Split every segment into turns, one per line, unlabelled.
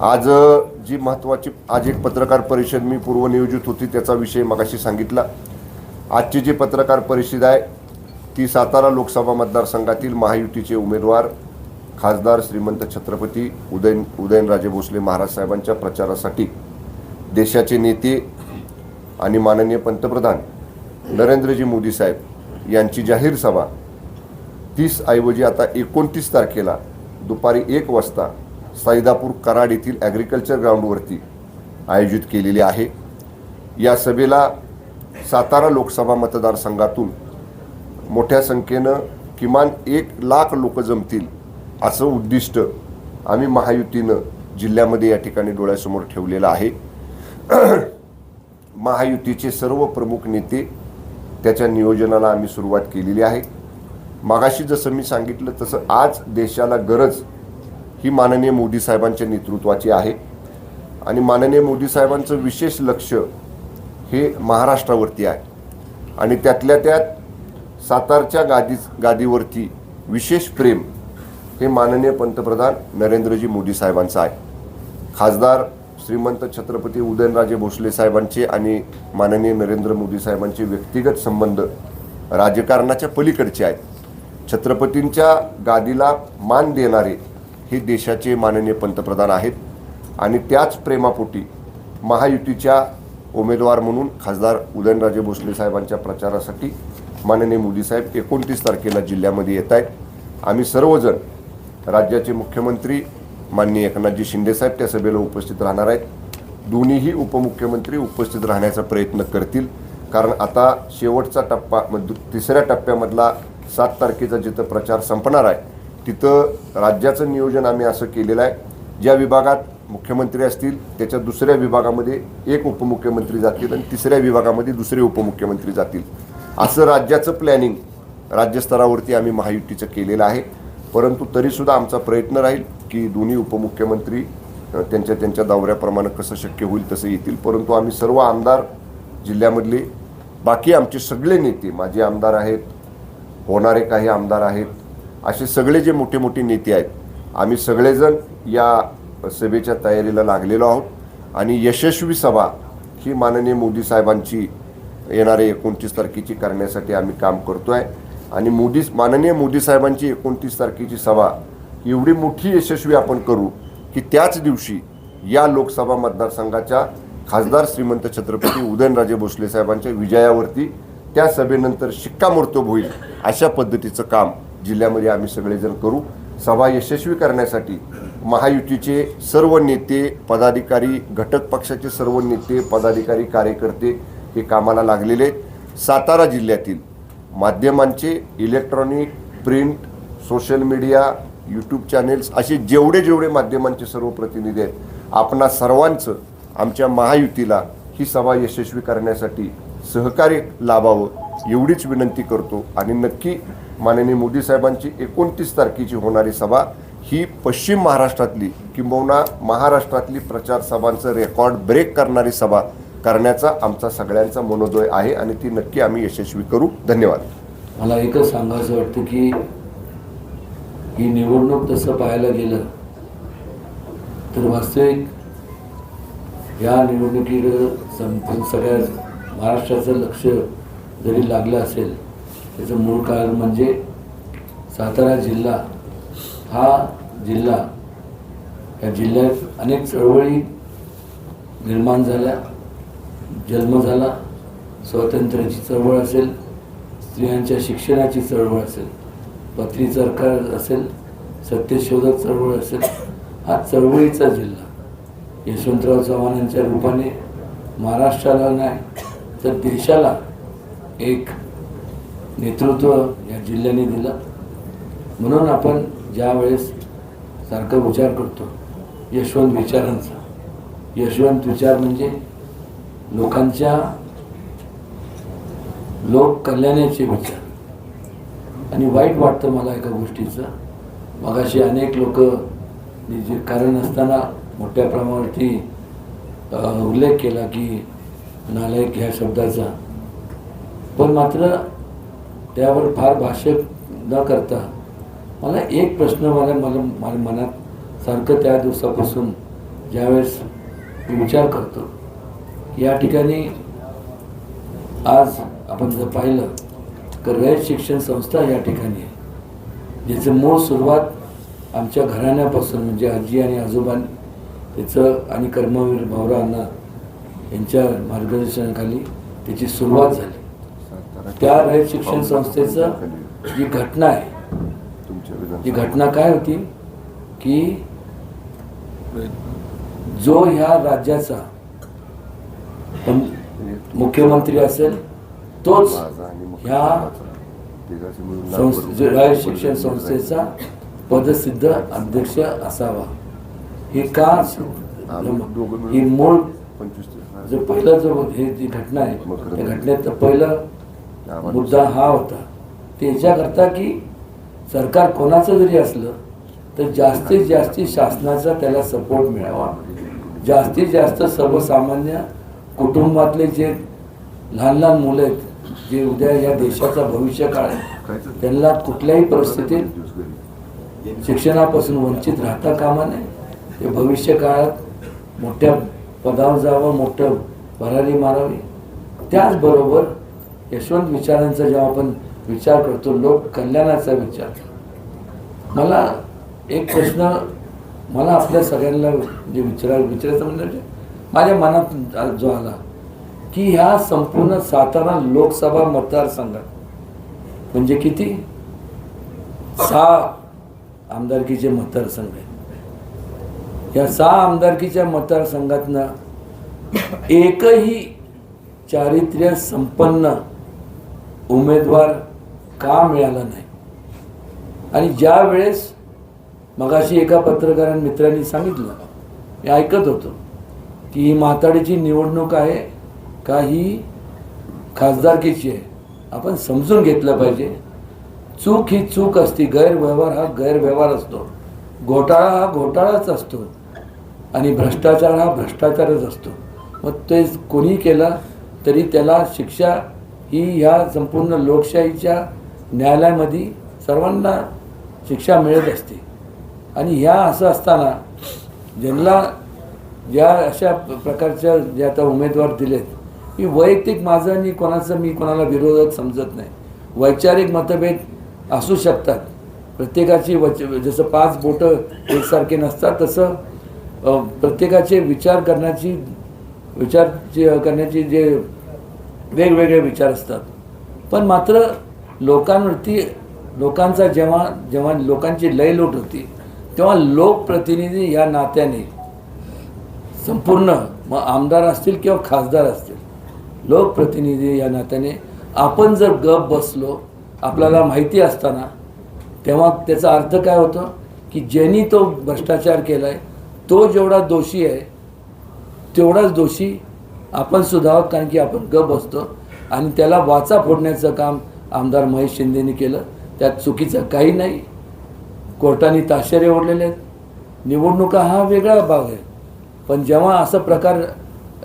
आज जी महत्त्वाची आज एक पत्रकार परिषद मी पूर्वनियोजित होती त्याचा विषय मगाशी सांगितला. आजची जी पत्रकार परिषद आहे ती सातारा लोकसभा मतदारसंघातील महायुतीचे उमेदवार खासदार श्रीमंत छत्रपती उदयन उदयनराजे भोसले महाराज साहेबांच्या प्रचारासाठी देशाचे नेते आणि माननीय पंतप्रधान नरेंद्रजी मोदी साहेब यांची जाहीर सभा. तीस ऐवजी आता एकोणतीस तारखेला दुपारी एक वाजता सैदापूर कराड येथील ॲग्रिकल्चर ग्राउंडवरती आयोजित केलेली आहे. या सभेला सातारा लोकसभा मतदारसंघातून मोठ्या संख्येनं किमान एक लाख लोक जमतील असं उद्दिष्ट आम्ही महायुतीनं जिल्ह्यामध्ये या ठिकाणी डोळ्यासमोर ठेवलेलं आहे. महायुतीचे सर्व प्रमुख नेते त्याच्या नियोजनाला आम्ही सुरुवात केलेली आहे. मागाशी जसं मी सांगितलं तसं आज देशाला गरज ही माननीय मोदी साहेबांच्या नेतृत्वाची आहे. आणि माननीय मोदी साहेबांचं विशेष लक्ष हे महाराष्ट्रावरती आहे. आणि त्यातल्या त्यात सातारच्या गादी गादीवरती विशेष प्रेम हे माननीय पंतप्रधान नरेंद्रजी मोदी साहेबांचं आहे. खासदार श्रीमंत छत्रपती उदयनराजे भोसले साहेबांचे आणि माननीय नरेंद्र मोदी साहेबांचे व्यक्तिगत संबंध राजकारणाच्या पलीकडचे आहेत. छत्रपतींच्या गादीला मान देणारे हे देशाचे माननीय पंतप्रधान आहेत. आणि त्याच प्रेमापोटी महायुतीच्या उमेदवार म्हणून खासदार उदयनराजे भोसले साहेबांच्या प्रचारासाठी माननीय मोदी साहेब एकोणतीस तारखेला जिल्ह्यामध्ये येत आहेत. आम्ही सर्वजण राज्याचे मुख्यमंत्री माननीय एकनाथजी शिंदेसाहेब त्या सभेला उपस्थित राहणार आहेत. दोन्हीही उपमुख्यमंत्री उपस्थित राहण्याचा प्रयत्न करतील. कारण आता शेवटचा टप्पा मग दु- तिसऱ्या टप्प्यामधला सात तारखेचा जिथं प्रचार संपणार आहे तिथं राज्याचं नियोजन आम्ही असं केलेलं आहे. ज्या विभागात मुख्यमंत्री असतील त्याच्या दुसऱ्या विभागामध्ये एक उपमुख्यमंत्री जातील आणि तिसऱ्या विभागामध्ये दुसरे उपमुख्यमंत्री जातील. असं राज्याचं प्लॅनिंग राज्यस्तरावरती आम्ही महायुतीचं केलेलं आहे. परंतु तरीसुद्धा आमचा प्रयत्न राहील की दोन्ही उपमुख्यमंत्री त्यांच्या त्यांच्या दौऱ्याप्रमाणे कसं शक्य होईल तसं येतील. परंतु आम्ही सर्व आमदार जिल्ह्यामधले बाकी आमचे सगळे नेते माझे आमदार आहेत होणारे काही आमदार आहेत असे सगळे जे मोठे मोठे नेते आहेत आम्ही सगळेजण या सभेच्या तयारीला लागलेलो आहोत. आणि यशस्वी सभा ही माननीय मोदी साहेबांची येणारे एकोणतीस तारखेची करण्यासाठी आम्ही काम करतो आहे आणि मोदी माननीय मोदी साहेबांची एकोणतीस तारखेची सभा एवढी मोठी यशस्वी आपण करू की त्याच दिवशी या लोकसभा मतदारसंघाच्या खासदार श्रीमंत छत्रपती उदयनराजे भोसले साहेबांच्या विजयावरती त्या सभेनंतर शिक्कामोर्तब होईल अशा पद्धतीचं काम जिल्ह्यामध्ये आम्ही सगळेजण करू. सभा यशस्वी करण्यासाठी महायुतीचे सर्व नेते पदाधिकारी घटक पक्षाचे सर्व नेते पदाधिकारी कार्यकर्ते हे कामाला लागलेले आहेत. सातारा जिल्ह्यातील माध्यमांचे electronic print social media YouTube channels असे जेवढे जेवढे माध्यमांचे सर्व प्रतिनिधी आहेत आपणा सर्वांचं आमच्या महायुतीला ही सभा यशस्वी करण्यासाठी सहकार्य लाभावं एवढीच विनंती करतो आणि नक्की माननीय मोदी साहेबांची एकोणतीस तारखेची होणारी सभा ही पश्चिम महाराष्ट्रातली किंबहुना महाराष्ट्रातली प्रचार सभांचं रेकॉर्ड ब्रेक करणारी सभा करण्याचा आमचा सगळ्यांचा मनोदय आहे आणि ती नक्की आम्ही यशस्वी करू. धन्यवाद.
मला एकच सांगायचं वाटतं की ही निवडणूक तसं पाहायला गेलं तर वास्तविक या निवडणुकीकडं सगळ्या महाराष्ट्राचं लक्ष जरी लागलं असेल त्याचं मूळ कारण म्हणजे सातारा जिल्हा हा जिल्हा या जिल्ह्यात अनेक चळवळी निर्माण झाल्या जन्म झाला स्वातंत्र्याची चळवळ असेल स्त्रियांच्या शिक्षणाची चळवळ असेल पत्री सरकार असेल सत्यशोधक चळवळ असेल हा चळवळीचा जिल्हा. यशवंतराव चव्हाणांच्या रूपाने महाराष्ट्राला नाही तर देशाला एक नेतृत्व या जिल्ह्याने दिलं. म्हणून आपण ज्या वेळेस सारखा विचार करतो यशवंत विचारांचा. यशवंत विचार म्हणजे लोकांच्या लोक कल्याणाचे विचार. आणि वाईट वाटतं मला एका गोष्टीचं. मगाशी अनेक लोक जे कारण असताना मोठ्या प्रमाणावरती उल्लेख केला की नालायक ह्या शब्दाचा. पण मात्र त्यावर फार भाष्य न करता मला एक प्रश्न मला मला माझ्या मनात सारखं त्या दिवसापासून ज्यावेळेस मी विचार करतो. या ठिकाणी आज आपण जर पाहिलं तर रयत शिक्षण संस्था या ठिकाणी आहे. ज्याचं मूळ सुरुवात आमच्या घराण्यापासून म्हणजे आजी आणि आजोबांनी त्याचं आणि कर्मवीर भावरांना यांच्या मार्गदर्शनाखाली त्याची सुरुवात झाली. त्या रयत शिक्षण संस्थेचं जी घटना आहे ती घटना काय होती की जो ह्या राज्याचा मुख्यमंत्री असेल तोच ह्या रयत शिक्षण संस्थेचा पदसिद्ध अध्यक्ष असावा. हे का ही मूळ जो पहिला जो हे जी घटना आहे त्या घटनेत पहिलं मुद्दा हा होता. त्याच्याकरता की सरकार कोणाचं जरी असलं तर जास्तीत जास्ती शासनाचा त्याला सपोर्ट मिळावा. जास्तीत जास्त सर्वसामान्य कुटुंबातले जे लहान लहान मुलं आहेत जे उद्या या देशाचा भविष्य काळ आहे त्यांना कुठल्याही परिस्थितीत शिक्षणापासून वंचित राहता कामा नये. ते भविष्य काळात मोठ्या पदावर जावं मोठं भरारी मारावी. त्याचबरोबर यशवंत विचारांचा जेव्हा आपण विचार करतो लोक कल्याणाचा विचार. मला एक प्रश्न मला आपल्या सगळ्यांना जे विचारा विचारायचं म्हणजे माझ्या मनात जो आला की ह्या संपूर्ण सातारा लोकसभा मतदारसंघात म्हणजे किती? सहा आमदारकीचे मतदारसंघ आहेत. या सहा आमदारकीच्या मतदारसंघातनं एकही चारित्र्य संपन्न उमेदवार का मिळाला नाही? आणि ज्या वेळेस मगाशी एका पत्रकारां मित्रांनी सांगितलं मी ऐकत होतो की ही माताडीची निवडणूक आहे का ही खासदारकीची आहे? आपण समजून घेतलं पाहिजे. चूक ही चूक असते गैरव्यवहार हा गैरव्यवहार असतो. घोटाळा हा घोटाळाच असतो आणि भ्रष्टाचार हा भ्रष्टाचारच असतो. मग ते कोणी केला तरी त्याला शिक्षा ही ह्या संपूर्ण लोकशाहीच्या न्यायालयामध्ये सर्वांना शिक्षा मिळत असते. आणि ह्या असं असताना ज्यांना ज्या अशा प्रकारच्या जे आता उमेदवार दिलेत मी वैयक्तिक माझं आणि कोणाचं मी कोणाला विरोधात समजत नाही. वैचारिक मतभेद असू शकतात. प्रत्येकाची वच जसं पाच बोटं एकसारखे नसतात तसं प्रत्येकाचे विचार करण्याची विचार करण्याची जे वेगवेगळे विचार असतात. पण मात्र लोकांवरती लोकांचा जेव्हा जेव्हा लोकांची लयलूट होती तेव्हा लोकप्रतिनिधी या नात्याने संपूर्ण मग आमदार असतील किंवा खासदार असतील लोकप्रतिनिधी या नात्याने आपण जर गप बसलो आपल्याला माहिती असताना तेव्हा त्याचा अर्थ काय होतो? की ज्यांनी तो भ्रष्टाचार केला आहे तो जेवढा दोषी आहे तेवढाच दोषी आपण सुद्धा आहोत कारण की आपण गप बसतो. आणि त्याला वाचा फोडण्याचं काम आमदार महेश शिंदेने केलं. त्यात चुकीचं काही नाही. कोर्टाने ताशेरे ओढलेले आहेत. निवडणुका हा वेगळा भाग आहे. पण जेव्हा असा प्रकार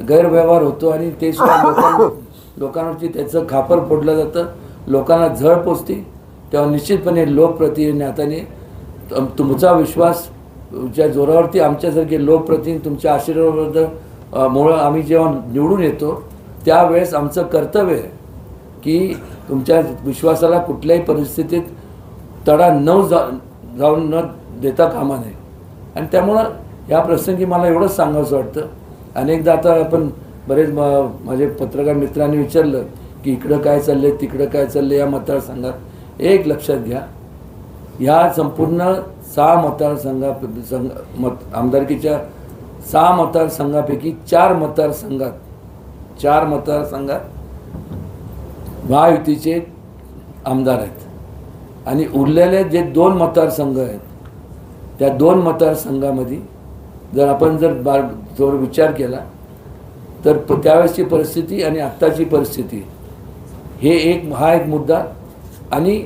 गैरव्यवहार होतो आणि ते सुद्धा लोकां लोकांवरती त्याचं खापर फोडलं जातं लोकांना झळ पोचते तेव्हा निश्चितपणे लोकप्रतिनिधी तुमचा विश्वास च्या जोरावरती आमच्यासारखे लोकप्रतिनिधी तुमच्या आशीर्वादाबद्दल मुळं आम्ही जेव्हा निवडून येतो त्यावेळेस आमचं कर्तव्य आहे की तुमच्या विश्वासाला कुठल्याही परिस्थितीत तडा न जा जाऊन न देता कामा नये. आणि त्यामुळं या प्रसंगी मला एवढंच सांगावंसं वाटतं. अनेकदा आता आपण बरेच म- माझे पत्रकार मित्रांनी विचारलं की इकडं काय चाललंय तिकडं काय चाललं या मतदारसंघात. एक लक्षात घ्या ह्या संपूर्ण सहा मतदारसंघा संघ मत आमदारकीच्या सहा मतदारसंघापैकी चार मतदारसंघात चार मतदारसंघात महायुतीचे आमदार आहेत. आणि उरलेले जे दोन मतदारसंघ आहेत त्या दोन मतदारसंघामध्ये जर आपण जर बा थोडं विचार केला तर त्यावेळेसची परिस्थिती आणि आत्ताची परिस्थिती हे एक हा एक मुद्दा. आणि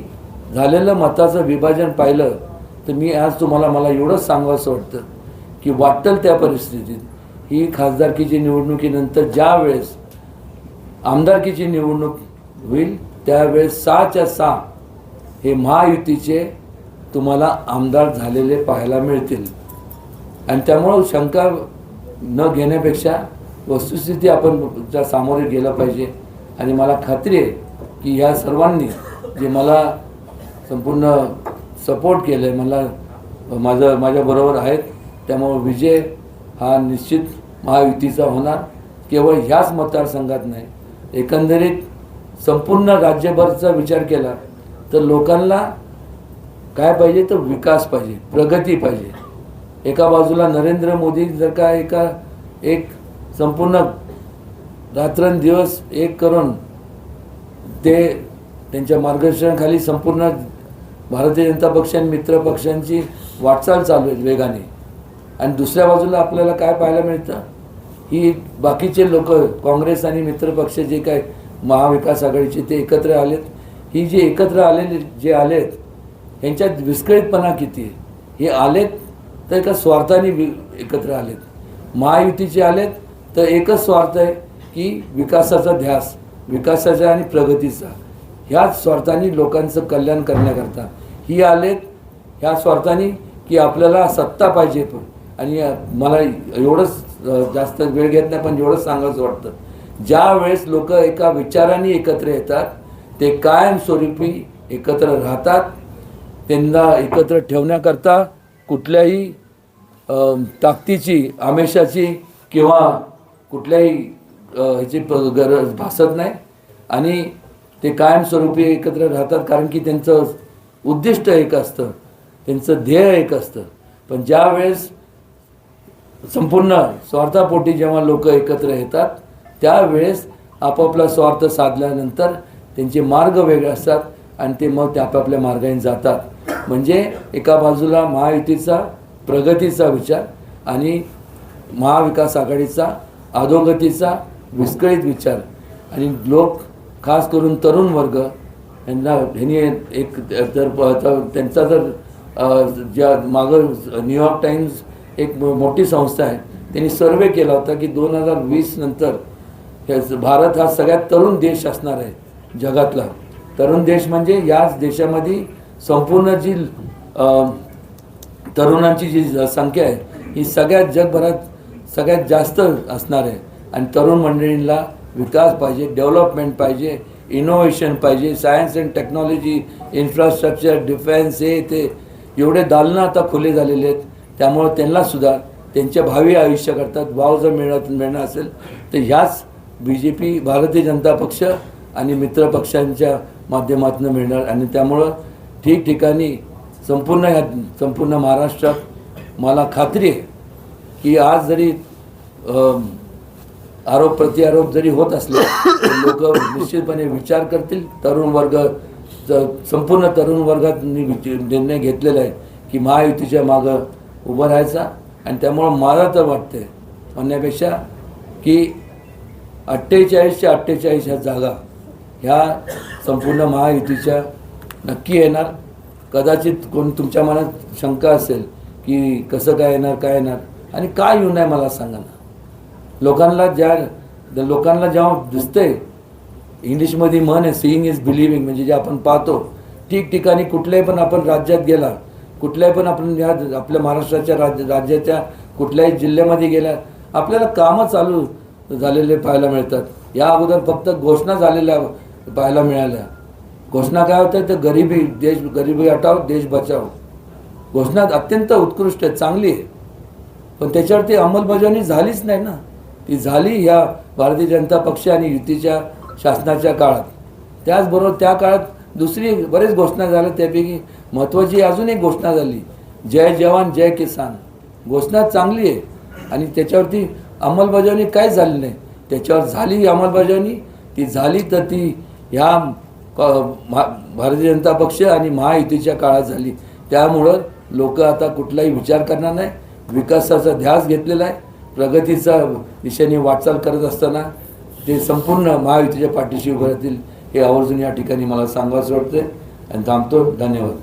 झालेलं मताचं विभाजन पाहिलं तर मी आज तुम्हाला मला एवढंच सांगावंसं वाटतं. की वाटेल त्या परिस्थितीत. ही खासदारकीची निवडणुकीनंतर ज्या वेळेस आमदारकीची निवडणूक होईल त्यावेळेस सहाच्या सहा हे महायुतीचे तुम्हाला आमदार झालेले पाहायला मिळतील. आणि त्यामुळं शंका न घेण्यापेक्षा वस्तुस्थिती आपण ज्या सामोरे गेलं पाहिजे. आणि मला खात्री आहे की ह्या सर्वांनी जे मला संपूर्ण सपोर्ट केलं आहे मला माझं माझ्याबरोबर आहेत त्यामुळं विजय हा निश्चित महायुतीचा होणार. केवळ ह्याच मतदारसंघात नाही एकंदरीत संपूर्ण राज्यभरचा विचार केला तर लोकांना काय पाहिजे तर विकास पाहिजे प्रगती पाहिजे. एका बाजूला नरेंद्र मोदी जर का एका एक संपूर्ण रात्रंदिवस एक करून ते त्यांच्या मार्गदर्शनाखाली संपूर्ण भारतीय जनता पक्ष आणि मित्र पक्षांची वाटचाल चालू आहे वेगाने. आणि दुसऱ्या बाजूला आपल्याला काय पाहायला मिळतं? ही बाकीचे लोक काँग्रेस आणि मित्रपक्ष जे काय महाविकास आघाडीचे ते एकत्र आलेत. ही जे एकत्र आलेले जे आलेत ह्यांच्यात विस्कळीतपणा किती आहे? हे आलेत तर एका स्वार्थाने वि एकत्र आलेत. महायुतीचे आलेत तर एकच स्वार्थ आहे की विकासाचा ध्यास विकासाचा आणि प्रगतीचा. ह्याच स्वार्थाने लोकांचं कल्याण करण्याकरता. ही आलेत ह्या स्वार्थाने की आपल्याला सत्ता पाहिजे पण. आणि मला एवढंच जास्त वेळ घेत नाही पण एवढंच सांगायचं वाटतं. ज्या वेळेस लोक एका विचाराने एकत्र येतात ते कायमस्वरूपी एकत्र राहतात त्यांना एकत्र ठेवण्याकरता कुठल्याही ताकदीची आमेशाची किंवा कुठल्याही ह्याची प- गरज भासत नाही. आणि ते कायमस्वरूपी एकत्र राहतात कारण की त्यांचं उद्दिष्ट एक असतं त्यांचं ध्येय एक असतं. पण ज्या वेळेस संपूर्ण स्वार्थापोटी जेव्हा लोक एकत्र येतात त्यावेळेस आपापला स्वार्थ साधल्यानंतर त्यांचे मार्ग वेगळे असतात आणि ते मग ते आपापल्या मार्गाने जातात. म्हणजे एका बाजूला महायुतीचा प्रगतीचा विचार आणि महाविकास आघाडीचा अधोगतीचा विस्कळीत विचार. आणि लोक खास करून तरुण वर्ग यांना ह्यांनी एक जर प- त्यांचा जर ज्या मागं न्यूयॉर्क टाईम्स एक मोठी संस्था आहे. त्यांनी सर्वे केला होता की दोन हजार वीस नंतर भारत हा सगळ्यात तरुण देश असणार आहे जगातला. तरुण देश म्हणजे याच देशामध्ये संपूर्ण जी तरुणांची जी संख्या आहे ही सगळ्यात जगभरात सगळ्यात जास्त असणार आहे. आणि तरुण मंडळींना विकास पाहिजे डेव्हलपमेंट पाहिजे इनोव्हेशन पाहिजे science and technology infrastructure defence हे ते एवढे दालनं आता खुले झालेले आहेत. त्यामुळं त्यांना सुद्धा त्यांच्या भावी आयुष्य करतात वाव जर मिळत मिळणं असेल. तर ह्याच B J P Bharatiya Janata पक्ष आणि मित्र पक्षांच्या माध्यमातून मिळणार. आणि त्यामुळं ठिकठिकाणी संपूर्ण ह्या संपूर्ण महाराष्ट्रात मला खात्री आहे की आज जरी आरोप प्रत्यारोप जरी होत असले लोक निश्चितपणे विचार करतील. तरुण वर्ग संपूर्ण तरुण वर्गात निर्णय घेतलेला आहे की महायुतीच्या मागं उभं राहायचा. आणि त्यामुळं मला तर वाटते म्हणण्यापेक्षा की अठ्ठेचाळीसच्या अठ्ठेचाळीस ह्या जागा ह्या संपूर्ण महायुतीच्या नक्की येणार. कदाचित कोण तुमच्या मनात शंका असेल की कसं काय येणार काय येणार आणि काय येऊ नये मला सांगा ना. लोकांना ज्या लोकांना जेव्हा दिसतंय इंग्लिशमध्ये म्हण आहे सीईंग इज बिलिव्हिंग म्हणजे जे आपण पाहतो ठिकठिकाणी कुठल्याही पण आपण राज्यात गेला कुठल्याही पण आपण ह्या आपल्या महाराष्ट्राच्या राज्य राज्याच्या कुठल्याही जिल्ह्यामध्ये गेल्या आपल्याला कामं चालू झालेले पाहायला मिळतात. या अगोदर फक्त घोषणा झालेल्या पाहायला मिळाल्या. घोषणा काय होत्या? तर गरिबी देश गरिबी हटाव देश बचाव घोषणा अत्यंत उत्कृष्ट आहे चांगली आहे. पण त्याच्यावरती अंमलबजावणी झालीच नाही ना. ती झाली ह्या भारतीय जनता पक्ष आणि युतीच्या शासनाच्या काळात. त्याचबरोबर त्या काळात दुसरी बरेच घोषणा झाल्या त्यापैकी महत्त्वाची अजून एक घोषणा झाली. जय जवान जय किसान. घोषणा चांगली आहे. आणि त्याच्यावरती अंमलबजावणी काय झाली नाही? त्याच्यावर झाली अंमलबजावणी? ती झाली तर ती ह्या भारतीय जनता पक्ष आणि महायुतीच्या काळात झाली. त्यामुळं लोक आता कुठलाही विचार करणार नाही. विकासाचा ध्यास घेतलेला आहे. प्रगतीचा दिशेने वाटचाल करत असताना ते संपूर्ण महायुतीच्या पाठीशी उभं राहतील. हे आवर्जून या ठिकाणी मला सांगावंच वाटते आणि थांबतो. धन्यवाद.